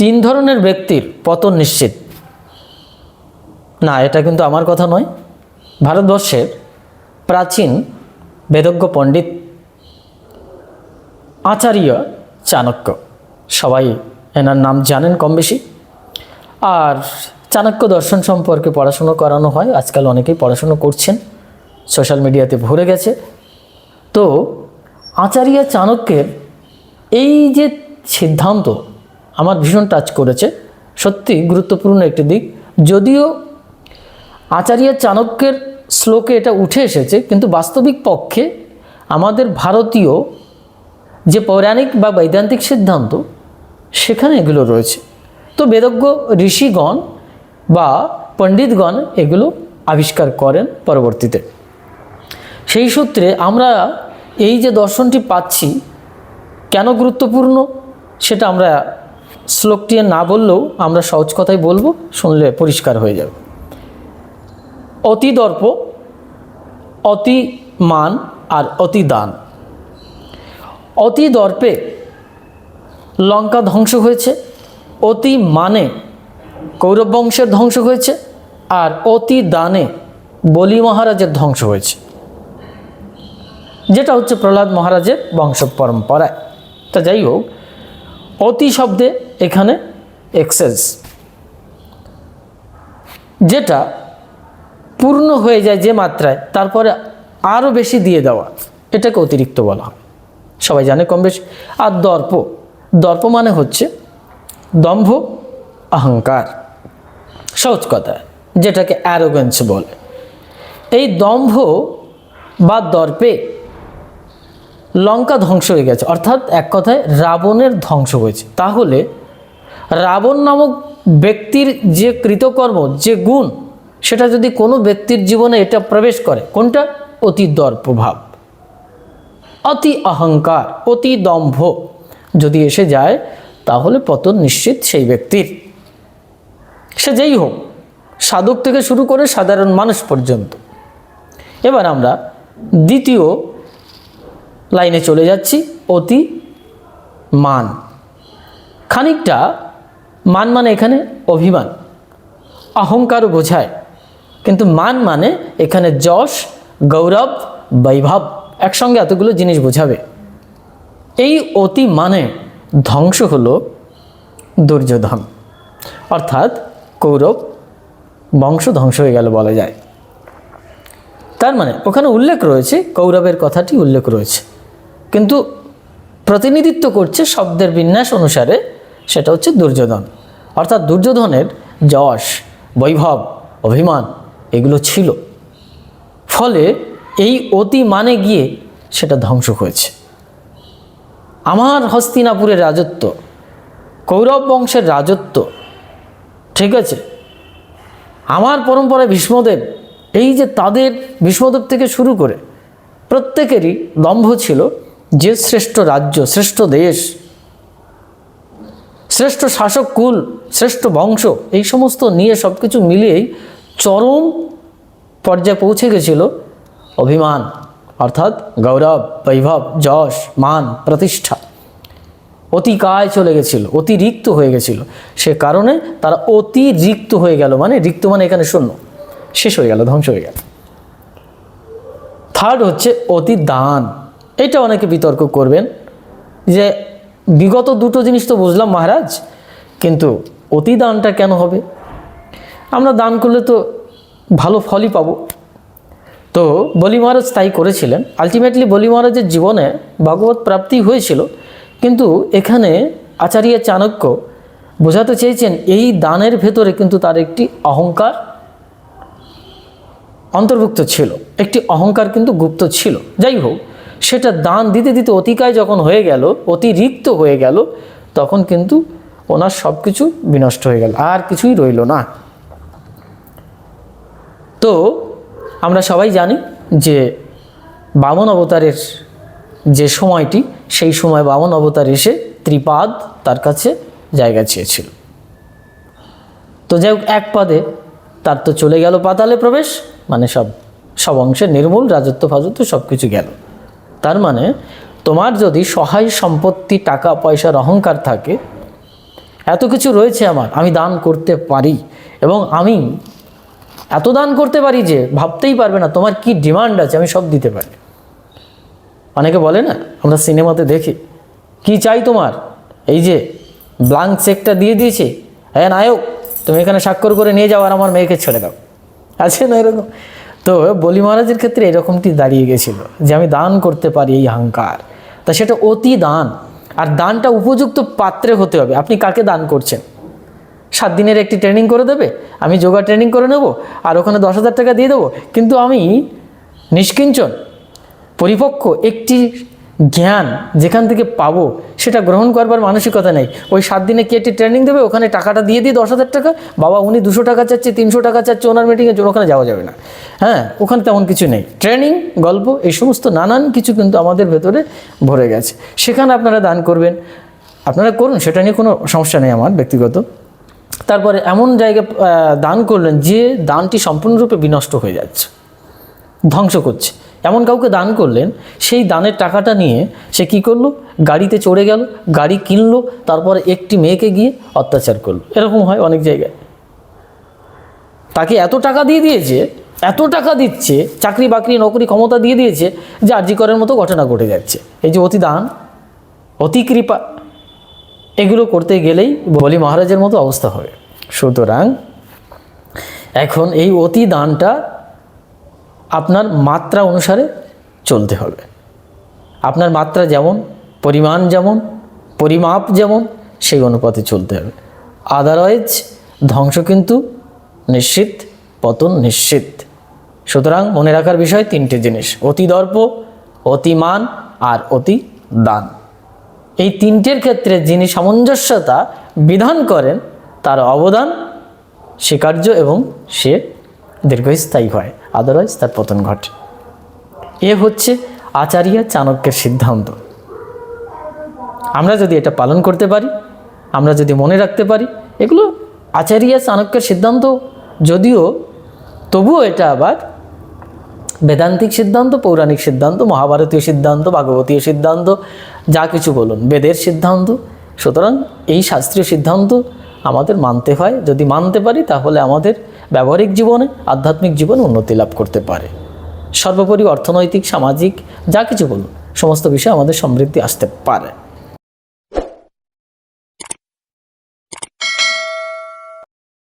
তিন ধরনের ব্যক্তির পতন নিশ্চিত। না, এটা কিন্তু আমার কথা নয়। ভারতবর্ষের প্রাচীন বেদজ্ঞ পণ্ডিত আচার্য চাণক্য, সবাই এনার নাম জানেন কম বেশি আর চাণক্য দর্শন সম্পর্কে পড়াশুনো করানো হয়, আজকাল অনেকেই পড়াশুনো করছেন, সোশ্যাল মিডিয়াতে ভরে গেছে। তো আচার্য চাণক্যের এই যে সিদ্ধান্ত আমার ভীষণ টাচ করেছে। সত্যি গুরুত্বপূর্ণ একটি দিক। যদিও আচার্য চাণক্যের শ্লোকে এটা উঠে এসেছে, কিন্তু বাস্তবিক পক্ষে আমাদের ভারতীয় যে পৌরাণিক বা বৈদান্তিক সিদ্ধান্ত, সেখানে এগুলো রয়েছে। তো বেদজ্ঞ ঋষিগণ বা পণ্ডিতগণ এগুলো আবিষ্কার করেন পরবর্তীতে। সেই সূত্রে আমরা এই যে দর্শনটি পাচ্ছি, কেন গুরুত্বপূর্ণ, সেটা আমরা শ্লোকটি না বললেও আমরা সহজ কথাই বলব, শুনলে পরিষ্কার হয়ে যাবে। অতি দর্প অতি মান আর অতি দান অতি দর্পে লঙ্কা ধ্বংস হয়েছে অতি মানে কৌরব বংশের ধ্বংস হয়েছে, আর অতি দানে বলি মহারাজের ধ্বংস হয়েছে। যেটা হচ্ছে প্রহ্লাদ মহারাজের বংশ পরম্পরায়। তা যাই হোক অতি শব্দে এখানে এক্সেস, যেটা পূর্ণ হয়ে যায় যে মাত্রায়, তারপরে আরও বেশি দিয়ে দেওয়া, এটাকে অতিরিক্ত বলা হয়। সবাই জানে কম বেশি। আর দর্প দর্প মানে হচ্ছে দম্ভ, অহংকার। সহজ কথা, যেটাকে অ্যারোগেন্স বলে। এই দম্ভ বা দর্পে লঙ্কা ধ্বংস হয়ে গেছে। অর্থাৎ এক কথায় রাবণের ধ্বংস হয়েছে। তাহলে রাবণ নামক ব্যক্তির যে কৃতকর্ম, যে গুণ, সেটা যদি কোনো ব্যক্তির জীবনে এটা প্রবেশ করে, কোনটা? অতি দর্পভাব। অতি অহংকার, অতি দম্ভ। যদি এসে যায়, তাহলে পতন নিশ্চিত সেই ব্যক্তির। সে যেই হোক, সাধক থেকে শুরু করে সাধারণ মানুষ পর্যন্ত। এবার আমরা দ্বিতীয় লাইনে চলে যাচ্ছি, অতি মান। খানিকটা মান মানে এখানে অভিমান। অহংকারও বোঝায়। কিন্তু মান মানে এখানে যশ, গৌরব, বৈভব একসঙ্গে এতগুলো জিনিস বোঝাবে। এই অতি মানে ধ্বংস হলো দুর্যোধন। অর্থাৎ কৌরব বংশ ধ্বংস হয়ে গেল বলা যায়। তার মানে ওখানে উল্লেখ রয়েছে, কৌরবের কথাটি উল্লেখ রয়েছে। কিন্তু প্রতিনিধিত্ব করছে শব্দের বিন্যাস অনুসারে, সেটা হচ্ছে দুর্যোধন। অর্থাৎ দুর্যোধনের যশ, বৈভব, অভিমান এগুলো ছিল। ফলে এই অতি মানে গিয়ে সেটা ধ্বংস হয়েছে। আমার হস্তিনাপুরের রাজত্ব, কৌরব বংশের রাজত্ব, ঠিক আছে? আমার পরম্পরায় ভীষ্মদেব, এই যে তাদের ভীষ্মদেব থেকে শুরু করে প্রত্যেকেরই দম্ভ ছিল যে শ্রেষ্ঠ রাজ্য, শ্রেষ্ঠ দেশ, শ্রেষ্ঠ শাসক কুল, শ্রেষ্ঠ বংশ, এই সমস্ত নিয়ে সব কিছু মিলিয়েই চরম পর্যায়ে পৌঁছে গেছিল অভিমান, অর্থাৎ গৌরব, বৈভব, যশ, মান, প্রতিষ্ঠা। অতিকায় চলে গেছিল, অতিরিক্ত হয়ে গেছিল। সে কারণে তারা অতিরিক্ত হয়ে গেল মানে রিক্ত মানে এখানে শূন্য। শেষ হয়ে গেল, ধ্বংস হয়ে গেল। থার্ড হচ্ছে অতি দান এটা অনেকে বিতর্ক করবেন যে বিগত দুটো জিনিস তো বুঝলাম মহারাজ, কিন্তু অতি দানটা কেন হবে? আমরা দান করলে তো ভালো ফলই পাবো। তো বলি মহারাজ তাই করেছিলেন। আলটিমেটলি বলি মহারাজের জীবনে ভগবত প্রাপ্তি হয়েছিল, কিন্তু এখানে আচার্য চাণক্য বোঝাতে চেয়েছেন, এই দানের ভেতরে কিন্তু তার একটি অহংকার অন্তর্ভুক্ত ছিল, একটি অহংকার কিন্তু গুপ্ত ছিল। যাই হোক সেটা দান দিতে দিতে অতিকায় যখন হয়ে গেল, অতিরিক্ত হয়ে গেল, তখন কিন্তু ওনার সব কিছু বিনষ্ট হয়ে গেল, আর কিছুই রইল না। তো আমরা সবাই জানি যে বামন অবতারের যে সময়টি, সেই সময় বামন অবতার এসে ত্রিপাদ তার কাছে জায়গা চেয়েছিল। তো যাই হোক, এক পাদে তার তো চলে গেল পাতালে প্রবেশ মানে সব সব অংশে নির্মূল রাজত্ব ফাজত্ব সব কিছু গেল। তার মানে তোমার যদি সহায় সম্পত্তি, টাকা, পয়সার অহংকার থাকে, এত কিছু রয়েছে আমার, আমি দান করতে পারি এবং আমি এত দান করতে পারি যে ভাবতেই পারবে না তোমার কি ডিমান্ড আছে, আমি সব দিতে পারি। অনেকে বলে না, আমরা সিনেমাতে দেখি, কি চাই তোমার? এই যে ব্লাঙ্ক চেকটা দিয়ে দিয়েছে হ্যাঁ নায়ক, তুমি এখানে স্বাক্ষর করে নিয়ে যাও আর আমার মেয়েকে ছেড়ে দাও। আছে না এরকম? তো বলি মহারাজের ক্ষেত্রে এরকমটি দাঁড়িয়ে গেছিল যে আমি দান করতে পারি এই অহংকার তা সেটা অতি দান। আর দানটা উপযুক্ত পাত্রে হতে হবে। আপনি কাকে দান করছেন? সাত দিনের একটি ট্রেনিং করে দেবে, আমি যোগা ট্রেনিং করে নেব, আর ওখানে দশ হাজার টাকা দিয়ে দেবো। কিন্তু আমি নিষ্কিঞ্চন, পরিপক্ক একটি জ্ঞান যেখান থেকে পাবো, সেটা গ্রহণ করবার মানসিকতা নেই। ওই সাত দিনে কে একটি ট্রেনিং দেবে, ওখানে টাকাটা দিয়ে দিয়ে দশ হাজার টাকা, বাবা উনি দুশো টাকা চাচ্ছে, তিনশো টাকা চাচ্ছে, ওনার জন্য ওখানে যাওয়া যাবে না। হ্যাঁ ওখানে তেমন কিছু নেই। ট্রেনিং গল্প, এই সমস্ত নানান কিছু কিন্তু আমাদের ভেতরে ভরে গেছে। সেখানে আপনারা দান করবেন। আপনারা করুন, সেটা নিয়ে কোনো সমস্যা নেই আমার ব্যক্তিগত। তারপরে এমন জায়গায় দান করলেন যে দানটি সম্পূর্ণরূপে বিনষ্ট হয়ে যাচ্ছে, ধ্বংস করছে। এমন কাউকে দান করলেন, সেই দানের টাকাটা নিয়ে সে কি করল? গাড়িতে চড়ে গেল, গাড়ি কিনলো, তারপর একটি মেয়েকে গিয়ে অত্যাচার করল। এরকম হয় অনেক জায়গায়। তাকে এত টাকা দিয়ে দিয়েছে, এত টাকা দিচ্ছে, চাকরি বাকরি নকরি ক্ষমতা দিয়ে দিয়েছে, যে আর্যিকরের মতো ঘটনা ঘটে যাচ্ছে। এই যে অতি দান অতি কৃপা, এগুলো করতে গেলেই বলি মহারাজের মতো অবস্থা হবে। সুতরাং এখন এই অতি দানটা আপনার মাত্রা অনুসারে চলতে হবে। আপনার মাত্রা যেমন, পরিমাণ যেমন, পরিমাপ যেমন, সেই অনুপাতে চলতে হবে। আদারওয়াইজ ধ্বংস কিন্তু নিশ্চিত, পতন নিশ্চিত। সুতরাং মনে রাখার বিষয় তিনটে জিনিস, অতি দর্প অতিমান আর অতি দান। এই তিনটের ক্ষেত্রে যিনি সামঞ্জস্যতা বিধান করেন, তার অবদান, স্বীকার্য এবং সে দীর্ঘস্থায়ী হয় আদারওয়াইজ তার পতন ঘটে। এ হচ্ছে আচার্য চাণক্যের সিদ্ধান্ত। আমরা যদি এটা পালন করতে পারি, আমরা যদি মনে রাখতে পারি, এগুলো আচার্য চাণক্যের সিদ্ধান্ত। যদিও তবুও এটা আবার বেদান্তিক সিদ্ধান্ত, পৌরাণিক সিদ্ধান্ত, মহাভারতীয় সিদ্ধান্ত, ভাগবতীয় সিদ্ধান্ত, যা কিছু বলুন, বেদের সিদ্ধান্ত। সুতরাং এই শাস্ত্রীয় সিদ্ধান্ত আমাদের মানতে হয়। যদি মানতে পারি তাহলে আমাদের ব্যবহারিক জীবনে, আধ্যাত্মিক জীবন উন্নতি লাভ করতে পারে। সর্বোপরি অর্থনৈতিক, সামাজিক, যা কিছু বলুন, সমস্ত বিষয়ে আমাদের সমৃদ্ধি আসতে পারে।